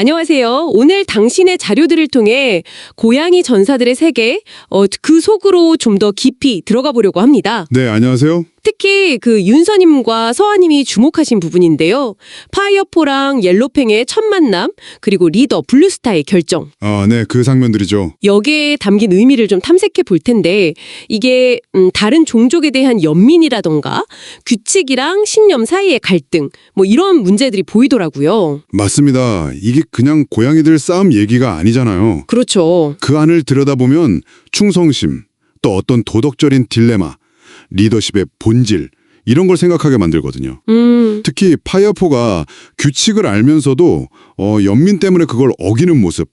안녕하세요. 오늘 당신의 자료들을 통해 고양이 전사들의 세계, 어, 그 속으로 좀 더 깊이 들어가 보려고 합니다. 네, 안녕하세요. 특히 그 윤서님과 서아님이 주목하신 부분인데요. 파이어포랑 옐로팽의 첫 만남, 그리고 리더 블루스타의 결정. 아, 네, 그 장면들이죠. 여기에 담긴 의미를 좀 탐색해 볼 텐데 이게 음, 다른 종족에 대한 연민이라던가 규칙이랑 신념 사이의 갈등 뭐 이런 문제들이 보이더라고요. 맞습니다. 이게 그냥 고양이들 싸움 얘기가 아니잖아요. 그렇죠. 그 안을 들여다보면 충성심, 또 어떤 도덕적인 딜레마, 리더십의 본질, 이런 걸 생각하게 만들거든요. 음, 특히 파이어포가 규칙을 알면서도 어, 연민 때문에 그걸 어기는 모습,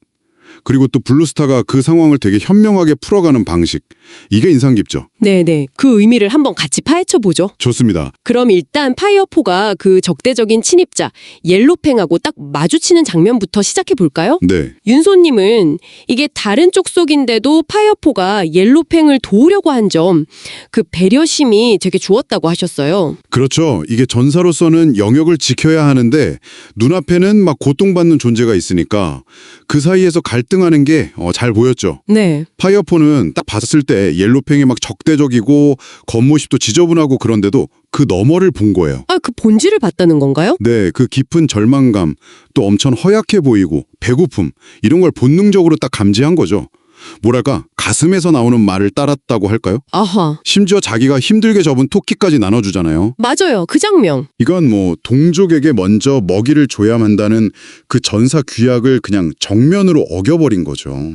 그리고 또 블루스타가 그 상황을 되게 현명하게 풀어가는 방식, 이게 인상 깊죠. 네네. 그 의미를 한번 같이 파헤쳐 보죠. 좋습니다. 그럼 일단 파이어포가 그 적대적인 침입자 옐로팽하고 딱 마주치는 장면부터 시작해 볼까요? 네, 윤소님은 이게 다른 쪽 속인데도 파이어포가 옐로팽을 도우려고 한 점 그 배려심이 되게 좋았다고 하셨어요. 그렇죠. 이게 전사로서는 영역을 지켜야 하는데 눈앞에는 막 고통받는 존재가 있으니까 그 사이에서 갈 등하는 게 잘 보였죠. 네. 파이어포는 딱 봤을 때 옐로팽이 막 적대적이고 겉모습도 지저분하고 그런데도 그 너머를 본 거예요. 아, 그 본질을 봤다는 건가요? 네, 그 깊은 절망감, 또 엄청 허약해 보이고 배고픔 이런 걸 본능적으로 딱 감지한 거죠. 뭐랄까 가슴에서 나오는 말을 따랐다고 할까요? 아하. 심지어 자기가 힘들게 접은 토끼까지 나눠주잖아요. 맞아요. 그 장면. 이건 뭐 동족에게 먼저 먹이를 줘야 한다는 그 전사 규약을 그냥 정면으로 어겨버린 거죠.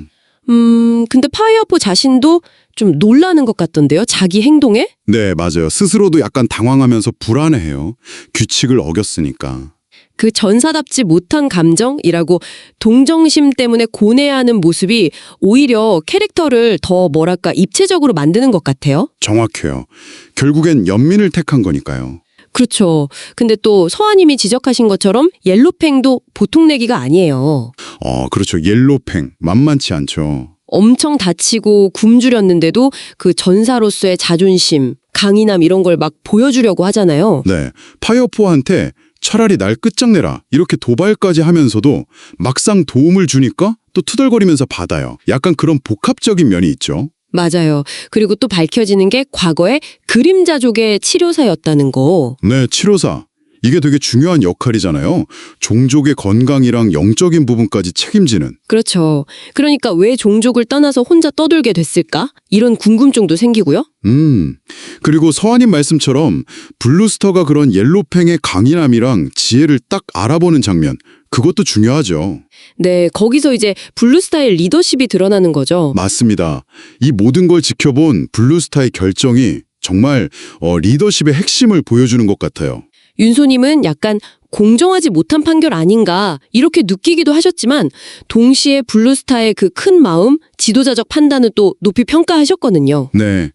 음, 근데 파이어포 자신도 좀 놀라는 것 같던데요. 자기 행동에? 네, 맞아요. 스스로도 약간 당황하면서 불안해해요. 규칙을 어겼으니까. 그 전사답지 못한 감정이라고 동정심 때문에 고뇌하는 모습이 오히려 캐릭터를 더 뭐랄까 입체적으로 만드는 것 같아요. 정확해요. 결국엔 연민을 택한 거니까요. 그렇죠. 근데 또 서아님이 지적하신 것처럼 옐로팽도 보통 내기가 아니에요. 어, 그렇죠. 옐로팽. 만만치 않죠. 엄청 다치고 굶주렸는데도 그 전사로서의 자존심, 강인함 이런 걸 막 보여주려고 하잖아요. 네. 파이어포한테 차라리 날 끝장내라. 이렇게 도발까지 하면서도 막상 도움을 주니까 또 투덜거리면서 받아요. 약간 그런 복합적인 면이 있죠. 맞아요. 그리고 또 밝혀지는 게 과거에 그림자족의 치료사였다는 거. 네, 치료사. 이게 되게 중요한 역할이잖아요. 종족의 건강이랑 영적인 부분까지 책임지는. 그렇죠. 그러니까 왜 종족을 떠나서 혼자 떠돌게 됐을까? 이런 궁금증도 생기고요. 음. 그리고 서한님 말씀처럼 블루스터가 그런 옐로팽의 강인함이랑 지혜를 딱 알아보는 장면. 그것도 중요하죠. 네, 거기서 이제 블루스타의 리더십이 드러나는 거죠. 맞습니다. 이 모든 걸 지켜본 블루스타의 결정이 정말 어, 리더십의 핵심을 보여주는 것 같아요. 윤소님은 약간 공정하지 못한 판결 아닌가 이렇게 느끼기도 하셨지만 동시에 블루스타의 그 큰 마음, 지도자적 판단을 또 높이 평가하셨거든요. 네.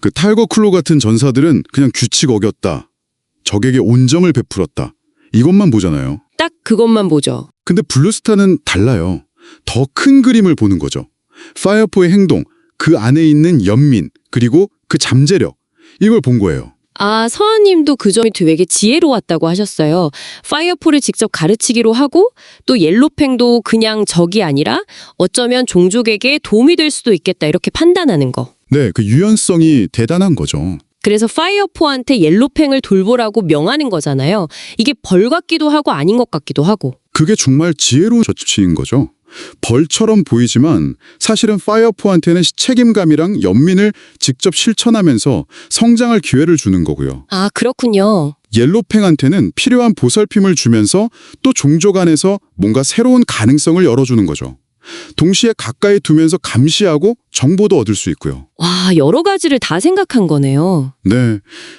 그 탈거 클로 같은 전사들은 그냥 규칙 어겼다. 적에게 온정을 베풀었다. 이것만 보잖아요. 딱 그것만 보죠. 근데 블루스타는 달라요. 더 큰 그림을 보는 거죠. 파이어포의 행동, 그 안에 있는 연민, 그리고 그 잠재력. 이걸 본 거예요. 아, 서아님도 그 점이 되게 지혜로웠다고 하셨어요. 파이어폴을 직접 가르치기로 하고 또 옐로팽도 그냥 적이 아니라 어쩌면 종족에게 도움이 될 수도 있겠다 이렇게 판단하는 거. 네, 그 유연성이 대단한 거죠. 그래서 파이어포한테 옐로팽을 돌보라고 명하는 거잖아요. 이게 벌 같기도 하고 아닌 것 같기도 하고. 그게 정말 지혜로운 조치인 거죠. 벌처럼 보이지만 사실은 파이어포한테는 책임감이랑 연민을 직접 실천하면서 성장할 기회를 주는 거고요. 아, 그렇군요. 옐로팽한테는 필요한 보살핌을 주면서 또 종족 안에서 뭔가 새로운 가능성을 열어주는 거죠. 동시에 가까이 두면서 감시하고 정보도 얻을 수 있고요. 와, 여러 가지를 다 생각한 거네요. 네.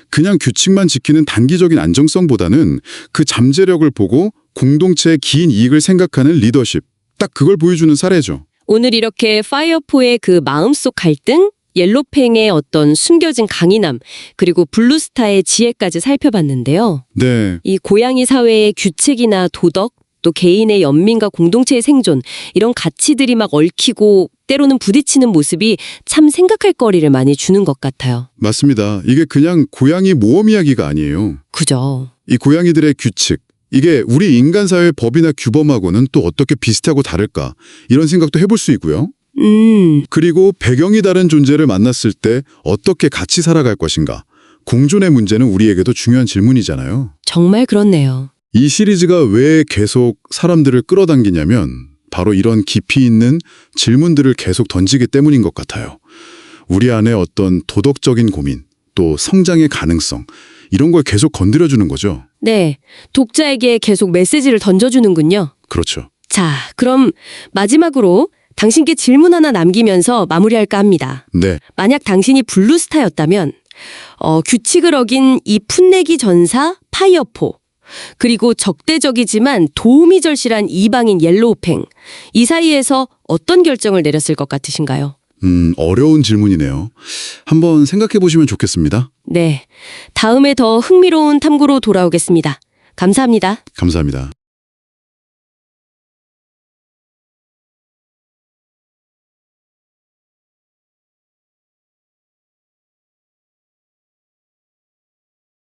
그냥 규칙만 지키는 단기적인 안정성보다는 그 잠재력을 보고 공동체의 긴 이익을 생각하는 리더십. 딱 그걸 보여주는 사례죠. 오늘 이렇게 파이어포의 그 마음속 갈등, 옐로팽의 어떤 숨겨진 강인함, 그리고 블루스타의 지혜까지 살펴봤는데요. 네. 이 고양이 사회의 규칙이나 도덕, 또 개인의 연민과 공동체의 생존, 이런 가치들이 막 얽히고 때로는 부딪히는 모습이 참 생각할 거리를 많이 주는 것 같아요. 맞습니다. 이게 그냥 고양이 모험 이야기가 아니에요. 그죠? 이 고양이들의 규칙, 이게 우리 인간 사회의 법이나 규범하고는 또 어떻게 비슷하고 다를까 이런 생각도 해볼 수 있고요. 음, 그리고 배경이 다른 존재를 만났을 때 어떻게 같이 살아갈 것인가. 공존의 문제는 우리에게도 중요한 질문이잖아요. 정말 그렇네요. 이 시리즈가 왜 계속 사람들을 끌어당기냐면 바로 이런 깊이 있는 질문들을 계속 던지기 때문인 것 같아요. 우리 안에 어떤 도덕적인 고민, 또 성장의 가능성, 이런 걸 계속 건드려주는 거죠. 네, 독자에게 계속 메시지를 던져주는군요. 그렇죠. 자, 그럼 마지막으로 당신께 질문 하나 남기면서 마무리할까 합니다. 네, 만약 당신이 블루스타였다면 어, 규칙을 어긴 이 풋내기 전사 파이어포 그리고 적대적이지만 도움이 절실한 이방인 옐로우팽 이 사이에서 어떤 결정을 내렸을 것 같으신가요? 음, 어려운 질문이네요. 한번 생각해 보시면 좋겠습니다. 네, 다음에 더 흥미로운 탐구로 돌아오겠습니다. 감사합니다. 감사합니다.